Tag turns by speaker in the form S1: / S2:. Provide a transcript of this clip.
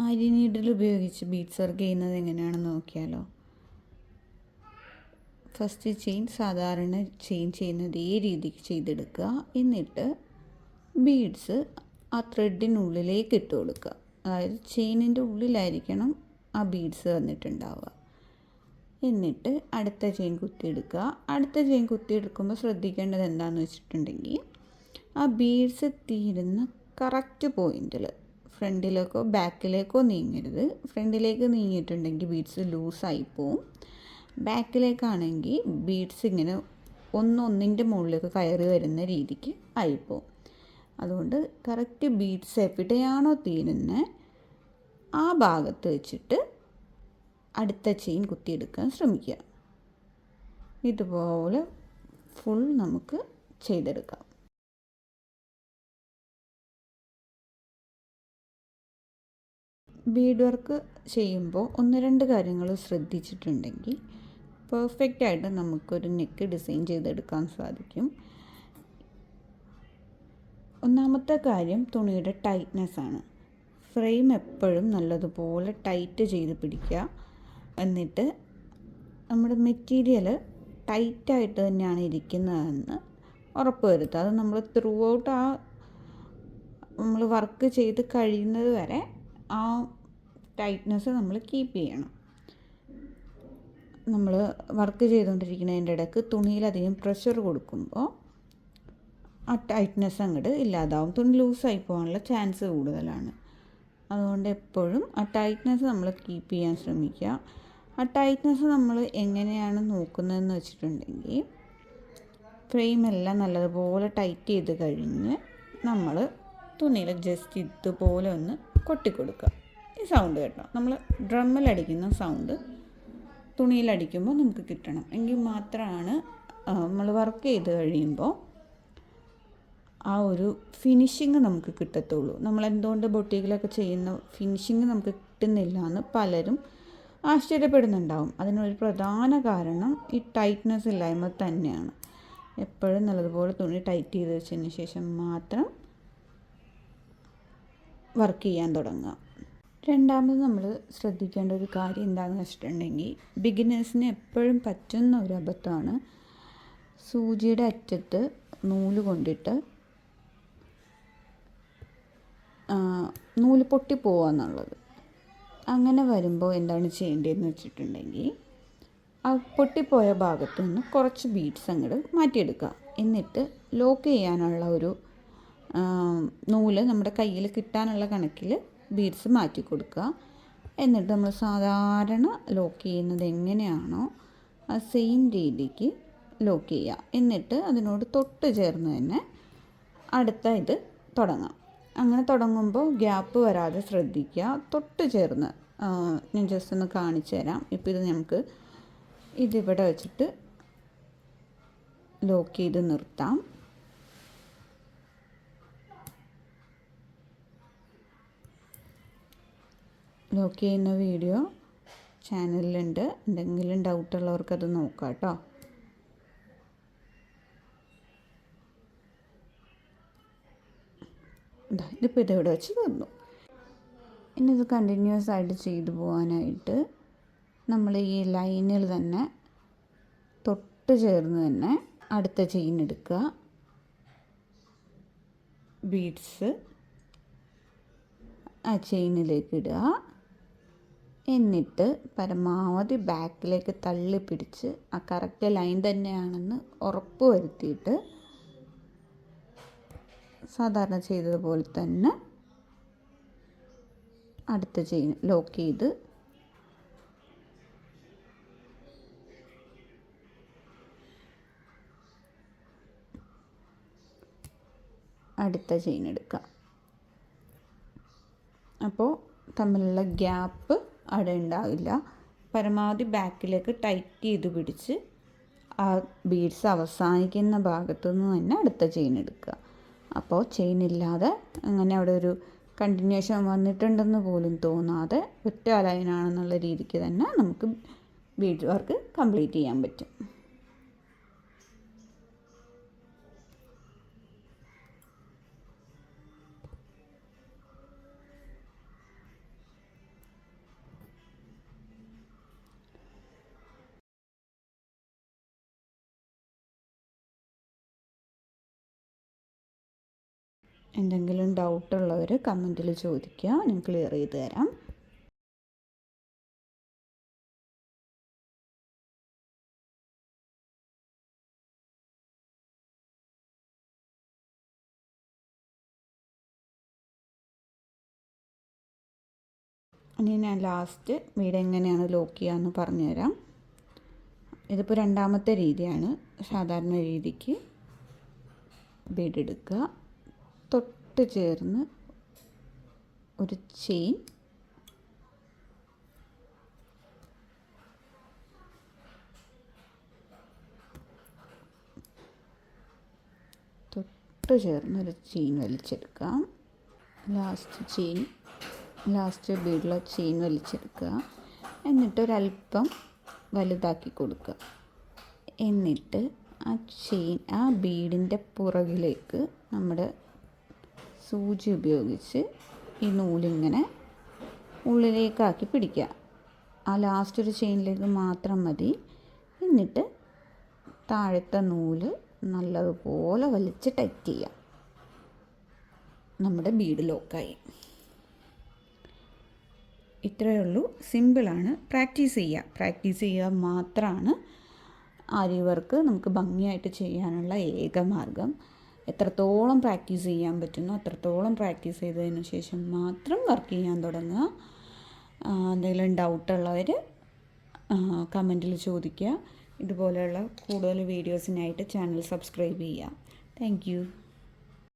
S1: അരി നീഡിൽ ഉപയോഗിച്ച് beads work ചെയ്യുന്നത് എങ്ങനെയാണെന്ന് നോക്കിയാലോ. ഫസ്റ്റ് ചെയിൻ സാധാരണ ചെയിൻ ചെയ്യുന്ന ഈ രീതിക്ക് ചെയ്തെടുക്കുക. എന്നിട്ട് ബീഡ്സ് ആ ത്രെഡിനുള്ളിലേക്ക് ഇട്ട് കൊടുക്കുക. അതായത് ചെയിനിന്റെ ഉള്ളിലായിരിക്കണം ആ ബീഡ്സ് വന്നിട്ടുണ്ടാവുക. എന്നിട്ട് അടുത്ത ചെയിൻ കുത്തിയെടുക്കുക. അടുത്ത ചെയിൻ കുത്തിയെടുക്കുമ്പോൾ ശ്രദ്ധിക്കേണ്ടത് എന്താണെന്ന് വെച്ചിട്ടുണ്ടെങ്കിൽ ആ ബീഡ്സ് തീരുന്ന കറക്റ്റ് പോയിന്റിൽ ഫ്രണ്ടിലേക്കോ ബാക്കിലേക്കോ നീങ്ങരുത്. ഫ്രണ്ടിലേക്ക് നീങ്ങിയിട്ടുണ്ടെങ്കിൽ ബീഡ്സ് ലൂസായി പോവും. ബാക്കിലേക്കാണെങ്കിൽ ബീഡ്സ് ഇങ്ങനെ ഒന്നൊന്നിന്റെ മുകളിലേക്ക് കയറി വരുന്ന രീതിക്ക് ആയിപ്പോവും അതുകൊണ്ട് കറക്റ്റ് ബീഡ്സ് എവിടെയാണോ തീരുന്നത് ആ ഭാഗത്ത് വെച്ചിട്ട് അടുത്ത ചെയിൻ കുത്തിയെടുക്കാൻ ശ്രമിക്കുക. ഇതുപോലെ ഫുൾ നമുക്ക് ചെയ്തെടുക്കാം. ബീഡ് വർക്ക് ചെയ്യുമ്പോൾ ഒന്ന് രണ്ട് കാര്യങ്ങൾ ശ്രദ്ധിച്ചിട്ടുണ്ടെങ്കിൽ പെർഫെക്റ്റ് ആയിട്ട് നമുക്കൊരു നെക്ക് ഡിസൈൻ ചെയ്തെടുക്കാൻ സാധിക്കും. ഒന്നാമത്തെ കാര്യം തുണിയുടെ ടൈറ്റ്നെസ് ആണ്. ഫ്രെയിം എപ്പോഴും നല്ലതുപോലെ ടൈറ്റ് ചെയ്ത് പിടിക്കുക. എന്നിട്ട് നമ്മുടെ മെറ്റീരിയൽ ടൈറ്റായിട്ട് തന്നെയാണ് ഇരിക്കുന്നതെന്ന് ഉറപ്പ് വരുത്തുക. അത് നമ്മൾ ത്രൂ ഔട്ട് ആ നമ്മൾ വർക്ക് ചെയ്ത് കഴിയുന്നത് വരെ ആ ടൈറ്റ്നെസ് നമ്മൾ കീപ്പ് ചെയ്യണം. നമ്മൾ വർക്ക് ചെയ്തുകൊണ്ടിരിക്കുന്നതിന്റെ ഇടയ്ക്ക് തുണിയിലധികം പ്രഷർ കൊടുക്കുമ്പോൾ ആ ടൈറ്റ്നെസ് അങ്ങോട്ട് ഇല്ലാതാവും. തുണി ലൂസായി പോകാനുള്ള ചാൻസ് കൂടുതലാണ്. അതുകൊണ്ട് എപ്പോഴും ആ ടൈറ്റ്നെസ് നമ്മൾ കീപ്പ് ചെയ്യാൻ ശ്രമിക്കുക. ആ ടൈറ്റ്നെസ് നമ്മൾ എങ്ങനെയാണ് നോക്കുന്നതെന്ന് വെച്ചിട്ടുണ്ടെങ്കിൽ ഫ്രെയിം എല്ലാം നല്ലതുപോലെ ടൈറ്റ് ചെയ്ത് കഴിഞ്ഞ് നമ്മൾ തുണിയിൽ ജസ്റ്റ് ഇതുപോലെ ഒന്ന് കൊട്ടിക്കൊടുക്കുക. ഈ സൗണ്ട് കേട്ടോ. നമ്മൾ ഡ്രമ്മിലടിക്കുന്ന സൗണ്ട് തുണിയിലടിക്കുമ്പോൾ നമുക്ക് കിട്ടണം. എങ്കിൽ മാത്രമാണ് നമ്മൾ വർക്ക് ചെയ്ത് കഴിയുമ്പോൾ ആ ഒരു ഫിനിഷിങ് നമുക്ക് കിട്ടത്തുള്ളൂ. നമ്മൾ എന്തുകൊണ്ട് ബൊട്ടിക്കിലൊക്കെ ചെയ്യുന്ന ഫിനിഷിങ് നമുക്ക് കിട്ടുന്നില്ല എന്ന് പലരും ആശ്ചര്യപ്പെടുന്നുണ്ടാവും. അതിനൊരു പ്രധാന കാരണം ഈ ടൈറ്റ്നെസ് ഇല്ലായ്മ തന്നെയാണ്. എപ്പോഴും നല്ലതുപോലെ തുണി ടൈറ്റ് ചെയ്ത് വെച്ചതിന് ശേഷം മാത്രം വർക്ക് ചെയ്യാൻ തുടങ്ങുക. രണ്ടാമത് നമ്മൾ ശ്രദ്ധിക്കേണ്ട ഒരു കാര്യം എന്താണെന്ന് വെച്ചിട്ടുണ്ടെങ്കിൽ ബിഗിനേഴ്സിന് എപ്പോഴും പറ്റുന്ന ഒരു അബദ്ധമാണ് സൂചിയുടെ അറ്റത്ത് നൂൽ കൊണ്ടിട്ട് നൂൽ പൊട്ടി എന്നുള്ളത്. അങ്ങനെ വരുമ്പോൾ എന്താണ് ചെയ്യേണ്ടതെന്ന് വെച്ചിട്ടുണ്ടെങ്കിൽ ആ പൊട്ടിപ്പോയ ഭാഗത്ത് നിന്ന് കുറച്ച് ബീഡ്സ് അങ്ങോട്ട് മാറ്റിയെടുക്കുക എന്നിട്ട് ലോക്ക് ചെയ്യാനുള്ള ഒരു നൂൽ നമ്മുടെ കയ്യിൽ കിട്ടാനുള്ള കണക്കിൽ ബീഡ്സ് മാറ്റി കൊടുക്കുക. എന്നിട്ട് നമ്മൾ സാധാരണ ലോക്ക് ചെയ്യുന്നത് എങ്ങനെയാണോ ആ സെയിം രീതിക്ക് ലോക്ക് ചെയ്യുക. എന്നിട്ട് അതിനോട് തൊട്ട് ചേർന്ന് തന്നെ അടുത്ത ഇത് തുടങ്ങാം. അങ്ങനെ തുടങ്ങുമ്പോൾ ഗ്യാപ്പ് വരാതെ ശ്രദ്ധിക്കുക. തൊട്ട് ചേർന്ന് ഞാൻ ജസ്റ്റ് ഒന്ന് കാണിച്ചു തരാം. ഇപ്പോൾ ഇത് നമുക്ക് ഇതിവിടെ വെച്ചിട്ട് ലോക്ക് ചെയ്ത് നിർത്താം. ലോക്ക് ചെയ്യുന്ന വീഡിയോ ചാനലിലുണ്ട്. എന്തെങ്കിലും ഡൗട്ട് ഉള്ളവർക്കത് നോക്കാം കേട്ടോ ഇതിപ്പോൾ ഇതിവിടെ വെച്ച് തീർന്നു ഇനി ഇത് കണ്ടിന്യൂസ് ആയിട്ട് ചെയ്തു പോകാനായിട്ട് നമ്മൾ ഈ ലൈനിൽ തന്നെ തൊട്ട് ചേർന്ന് തന്നെ അടുത്ത ചെയിൻ എടുക്കുക. ബീഡ്സ് ആ ചെയിനിലേക്ക് ഇടുക. എന്നിട്ട് പരമാവധി ബാക്കിലേക്ക് തള്ളി പിടിച്ച് ആ കറക്റ്റ് ലൈൻ തന്നെയാണെന്ന് ഉറപ്പ് വരുത്തിയിട്ട് സാധാരണ ചെയ്തതുപോലെ തന്നെ അടുത്ത ചെയിൻ ലോക്ക് ചെയ്ത് അടുത്ത ചെയിൻ എടുക്കാം. അപ്പോൾ തമ്മിലുള്ള ഗ്യാപ്പ് അവിടെ ഉണ്ടാവില്ല. പരമാവധി ബാക്കിലേക്ക് ടൈറ്റ് ചെയ്ത് പിടിച്ച് ആ ബീഡ്സ് അവസാനിക്കുന്ന ഭാഗത്തു നിന്ന് തന്നെ അടുത്ത ചെയിൻ എടുക്കുക. അപ്പോൾ ചെയിൻ ഇല്ലാതെ അങ്ങനെ അവിടെ ഒരു കണ്ടിന്യൂഷൻ വന്നിട്ടുണ്ടെന്ന് പോലും തോന്നാതെ ഒറ്റ ലൈനാണെന്നുള്ള രീതിക്ക് തന്നെ നമുക്ക് ബീഡ് വർക്ക് കംപ്ലീറ്റ് ചെയ്യാൻ പറ്റും. എന്തെങ്കിലും ഡൗട്ട് ഉള്ളവർ കമന്റിൽ ചോദിക്കുക. ഞാൻ ക്ലിയർ ചെയ്ത് തരാം. ഇനി ഞാൻ ലാസ്റ്റ് വീട് എങ്ങനെയാണ് ലോക്ക് ചെയ്യാമെന്ന് പറഞ്ഞുതരാം ഇതിപ്പോൾ രണ്ടാമത്തെ രീതിയാണ്. സാധാരണ രീതിക്ക് ബീഡ് എടുക്കുക. തൊട്ട് ചേർന്ന് ഒരു ചെയിൻ. തൊട്ട് ചേർന്ന് ഒരു ചെയിൻ വലിച്ചെടുക്കാം. ലാസ്റ്റ് ചെയിൻ ലാസ്റ്റ് ബീഡിലെ ചെയിൻ വലിച്ചെടുക്കുക. എന്നിട്ട് ഒരല്പം വലുതാക്കി കൊടുക്കുക. എന്നിട്ട് ആ ചെയിൻ ആ ബീഡിന്റെ പുറകിലേക്ക് നമ്മുടെ സൂചി ഉപയോഗിച്ച് ഈ നൂലിങ്ങനെ ഉള്ളിലേക്കാക്കി പിടിക്കുക. ആ ലാസ്റ്റ് ഒരു ചെയിനിലേക്ക് മാത്രം മതി. എന്നിട്ട് താഴത്തെ നൂൽ നല്ലതുപോലെ വലിച്ച് ടൈറ്റ് ചെയ്യുക. നമ്മുടെ ബീഡ് ലോക്കായി ഇത്രയേ ഉള്ളൂ. സിമ്പിളാണ് പ്രാക്ടീസ് ചെയ്യുക. പ്രാക്ടീസ് ചെയ്യുക മാത്രമാണ് ആര്യവർക്ക് നമുക്ക് ഭംഗിയായിട്ട് ചെയ്യാനുള്ള ഏക മാർഗം. എത്രത്തോളം പ്രാക്ടീസ് ചെയ്യാൻ പറ്റുന്നു അത്രത്തോളം പ്രാക്ടീസ് ചെയ്തതിന് ശേഷം മാത്രം വർക്ക് ചെയ്യാൻ തുടങ്ങുക. എന്തെങ്കിലും ഡൗട്ടുള്ളവർ കമന്റിൽ ചോദിക്കുക. ഇതുപോലെയുള്ള കൂടുതൽ വീഡിയോസിനായിട്ട് ചാനൽ സബ്സ്ക്രൈബ് ചെയ്യുക. താങ്ക്